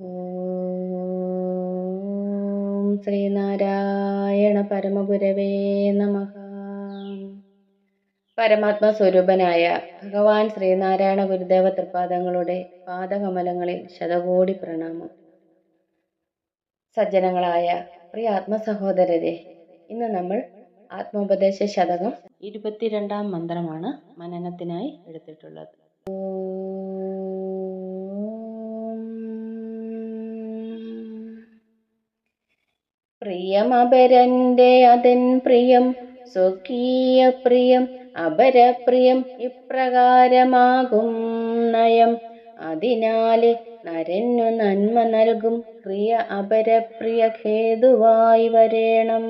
ഓം ശ്രീനാരായണ പരമഗുരവേ നമ. പരമാത്മ സ്വരൂപനായ ഭഗവാൻ ശ്രീനാരായണ ഗുരുദേവ തൃപാദങ്ങളുടെ പാദകമലങ്ങളിൽ ശതകോടി പ്രണാമം. സജ്ജനങ്ങളായ പ്രിയ ആത്മസഹോദരരെ ഇന്ന് നമ്മൾ ആത്മോപദേശ ശതകം ഇരുപത്തിരണ്ടാം മന്ത്രമാണ് മനനത്തിനായി എടുത്തിട്ടുള്ളത്. പ്രിയമപരന്റെ അതൻ പ്രിയം സ്വകീയ പ്രിയം അപരപ്രിയം ഇപ്രകാരമാകും നയം. അതിനാല് നരനു നന്മ നൽകും പ്രിയ അപരപ്രിയ ഖേതുവായി വരേണം.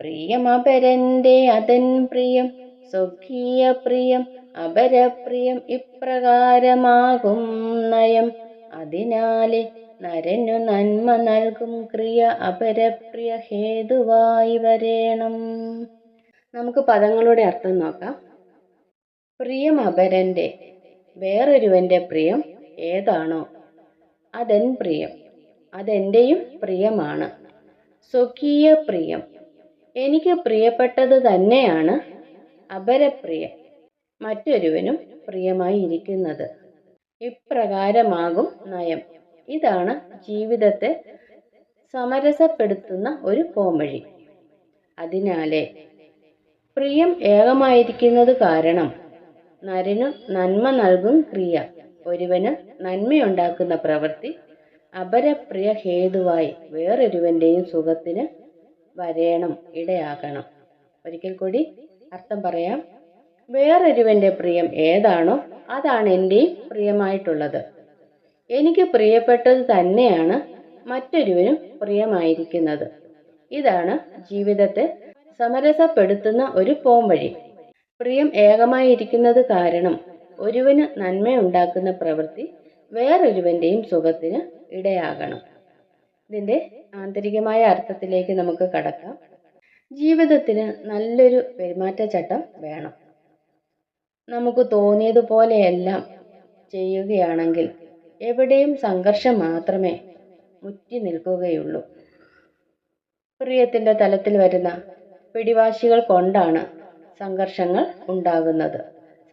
പ്രിയമപരന്റെ അതൻ പ്രിയം സ്വകീയ പ്രിയം അപരപ്രിയം ഇപ്രകാരമാകും നയം. അതിനാല് നരനു നന്മ നൽകും ക്രിയ അപരപ്രിയ ഹേതുവായി വരേണം. നമുക്ക് പദങ്ങളുടെ അർത്ഥം നോക്കാം. പ്രിയം അപരന്റെ വേറൊരുവന്റെ പ്രിയം ഏതാണോ? അതെൻ പ്രിയം അതെന്റെയും പ്രിയമാണ്. സ്വകീയ പ്രിയം എനിക്ക് പ്രിയപ്പെട്ടത് തന്നെയാണ് അപരപ്രിയം മറ്റൊരുവനും പ്രിയമായി ഇരിക്കുന്നത് ഇപ്രകാരമാകും നയം. ഇതാണ് ജീവിതത്തെ സമരസപ്പെടുത്തുന്ന ഒരു പോംവഴി. അതിനാലെ പ്രിയം ഏകമായിരിക്കുന്നത് കാരണം നരനും നന്മ നൽകും ക്രിയ. ഒരുവന് നന്മയുണ്ടാക്കുന്ന പ്രവൃത്തി അപരപ്രിയ ഹേതുവായി വേറൊരുവന്റെയും സുഖത്തിന് വരേണം ഇടയാകണം. ഒരിക്കൽ കൂടി അർത്ഥം പറയാം. വേറൊരുവന്റെ പ്രിയം ഏതാണോ അതാണ് എന്റെയും പ്രിയമായിട്ടുള്ളത്. എനിക്ക് പ്രിയപ്പെട്ടത് തന്നെയാണ് മറ്റൊരുവനും പ്രിയമായിരിക്കുന്നത്. ഇതാണ് ജീവിതത്തെ സമരസപ്പെടുത്തുന്ന ഒരു പോംവഴി പ്രിയം ഏകമായിരിക്കുന്നത് കാരണം ഒരുവന് നന്മയുണ്ടാക്കുന്ന പ്രവൃത്തി വേറൊരുവന്റെയും സുഖത്തിന് ഇടയാകണം. ഇതിന്റെ ആന്തരികമായ അർത്ഥത്തിലേക്ക് നമുക്ക് കടക്കാം. ജീവിതത്തിന് നല്ലൊരു പെരുമാറ്റച്ചട്ടം വേണം. നമുക്ക് തോന്നിയതുപോലെയെല്ലാം ചെയ്യുകയാണെങ്കിൽ എവിടെയും സംഘർഷം മാത്രമേ മുറ്റി നിൽക്കുകയുള്ളൂ. പ്രിയത്തിന്റെ തലത്തിൽ വരുന്ന പിടിവാശികൾ കൊണ്ടാണ് സംഘർഷങ്ങൾ ഉണ്ടാകുന്നത്.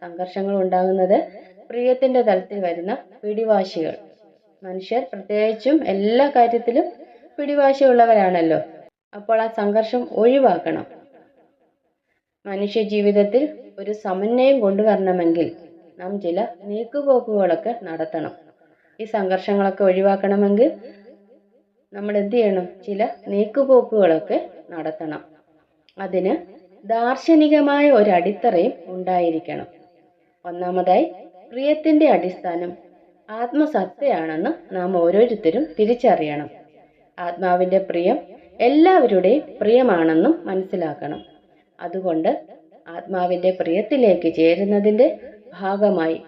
സംഘർഷങ്ങൾ ഉണ്ടാകുന്നത് പ്രിയത്തിന്റെ തലത്തിൽ വരുന്ന പിടിവാശികൾ. മനുഷ്യർ പ്രത്യേകിച്ചും എല്ലാ കാര്യത്തിലും പിടിവാശിയുള്ളവരാണല്ലോ. അപ്പോൾ ആ സംഘർഷം ഒഴിവാക്കണം. മനുഷ്യ ജീവിതത്തിൽ ഒരു സമന്വയം കൊണ്ടുവരണമെങ്കിൽ നാം ചില നീക്കുപോക്കുകളൊക്കെ നടത്തണം. ഈ സംഘർഷങ്ങളൊക്കെ ഒഴിവാക്കണമെങ്കിൽ നമ്മൾ എന്ത് ചെയ്യണം? ചില നീക്കുപോക്കുകളൊക്കെ നടത്തണം. അതിന് ദാർശനികമായ ഒരു അടിത്തറയും ഉണ്ടായിരിക്കണം. ഒന്നാമതായി പ്രിയത്തിന്റെ അടിസ്ഥാനം ആത്മസത്തയാണെന്ന് നാം ഓരോരുത്തരും തിരിച്ചറിയണം. ആത്മാവിന്റെ പ്രിയം എല്ലാവരുടെയും പ്രിയമാണെന്നും മനസ്സിലാക്കണം. അതുകൊണ്ട് ആത്മാവിന്റെ പ്രിയത്തിലേക്ക് ചേരുന്നതിന്റെ ഭാഗമായി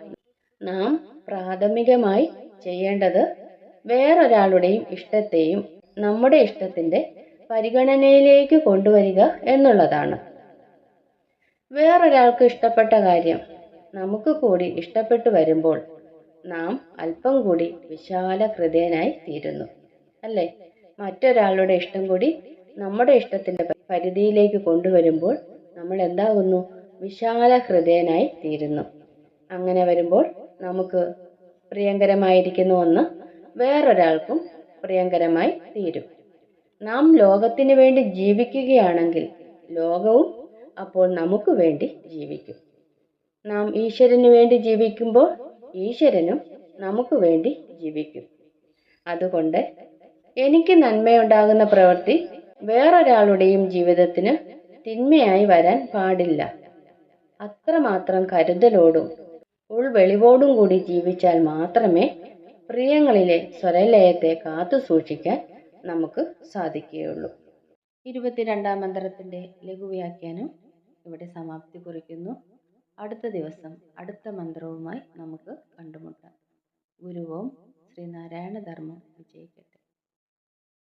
നാം പ്രാഥമികമായി ചെയ്യേണ്ടത് വേറൊരാളുടെയും ഇഷ്ടത്തെയും നമ്മുടെ ഇഷ്ടത്തിന്റെ പരിഗണനയിലേക്ക് കൊണ്ടുവരിക എന്നുള്ളതാണ്. വേറൊരാൾക്ക് ഇഷ്ടപ്പെട്ട കാര്യം നമുക്ക് കൂടി ഇഷ്ടപ്പെട്ടു വരുമ്പോൾ നാം അല്പം കൂടി വിശാല ഹൃദയനായി തീരുന്നു അല്ലേ? മറ്റൊരാളുടെ ഇഷ്ടം കൂടി നമ്മുടെ ഇഷ്ടത്തിന്റെ പരിധിയിലേക്ക് കൊണ്ടുവരുമ്പോൾ നമ്മൾ എന്താകുന്നു? വിശാല ഹൃദയനായി തീരുന്നു. അങ്ങനെ വരുമ്പോൾ നമുക്ക് പ്രിയങ്കരമായിരിക്കുന്ന ഒന്ന് വേറൊരാൾക്കും പ്രിയങ്കരമായി തീരും. നാം ലോകത്തിന് വേണ്ടി ജീവിക്കുകയാണെങ്കിൽ ലോകവും അപ്പോൾ നമുക്ക് വേണ്ടി ജീവിക്കും. നാം ഈശ്വരന് വേണ്ടി ജീവിക്കുമ്പോൾ ഈശ്വരനും നമുക്ക് വേണ്ടി ജീവിക്കും. അതുകൊണ്ട് എനിക്ക് നന്മയുണ്ടാകുന്ന പ്രവൃത്തി വേറൊരാളുടെയും ജീവിതത്തിന് തിന്മയായി വരാൻ പാടില്ല. അത്രമാത്രം കരുതലോടും ഉൾവെളിവോടും കൂടി ജീവിച്ചാൽ മാത്രമേ പ്രിയങ്ങളിലെ സ്വരലയത്തെ കാത്തു സൂക്ഷിക്കാൻ നമുക്ക് സാധിക്കുകയുള്ളൂ. ഇരുപത്തിരണ്ടാം മന്ത്രത്തിന്റെ ലഘുവ്യാഖ്യാനം ഇവിടെ സമാപ്തി കുറിക്കുന്നു. അടുത്ത ദിവസം അടുത്ത മന്ത്രവുമായി നമുക്ക് കണ്ടുമുട്ടാം. ഗുരുവോം ശ്രീനാരായണ ധർമ്മം വിജയിക്കട്ടെ.